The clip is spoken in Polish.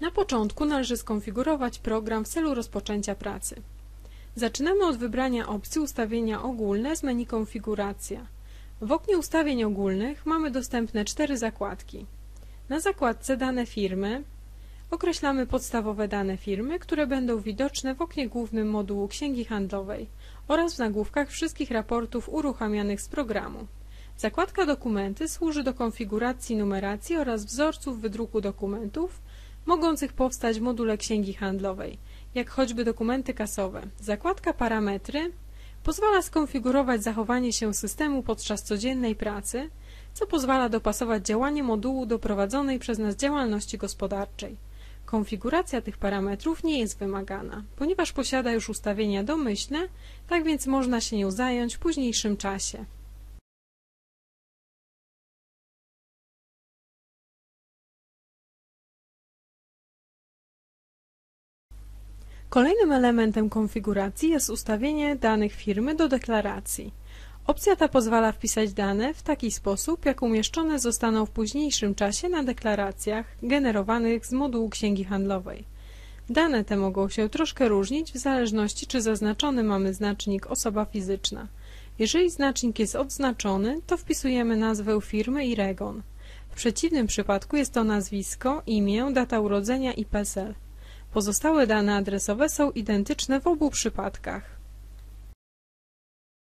Na początku należy skonfigurować program w celu rozpoczęcia pracy. Zaczynamy od wybrania opcji Ustawienia ogólne z menu Konfiguracja. W oknie ustawień ogólnych mamy dostępne cztery zakładki. Na zakładce Dane firmy określamy podstawowe dane firmy, które będą widoczne w oknie głównym modułu Księgi Handlowej oraz w nagłówkach wszystkich raportów uruchamianych z programu. Zakładka Dokumenty służy do konfiguracji numeracji oraz wzorców wydruku dokumentów mogących powstać module Księgi Handlowej, jak choćby dokumenty kasowe. Zakładka Parametry pozwala skonfigurować zachowanie się systemu podczas codziennej pracy, co pozwala dopasować działanie modułu do prowadzonej przez nas działalności gospodarczej. Konfiguracja tych parametrów nie jest wymagana, ponieważ posiada już ustawienia domyślne, tak więc można się nią zająć w późniejszym czasie. Kolejnym elementem konfiguracji jest ustawienie danych firmy do deklaracji. Opcja ta pozwala wpisać dane w taki sposób, jak umieszczone zostaną w późniejszym czasie na deklaracjach generowanych z modułu Księgi Handlowej. Dane te mogą się troszkę różnić w zależności czy zaznaczony mamy znacznik osoba fizyczna. Jeżeli znacznik jest odznaczony, to wpisujemy nazwę firmy i REGON. W przeciwnym przypadku jest to nazwisko, imię, data urodzenia i PESEL. Pozostałe dane adresowe są identyczne w obu przypadkach.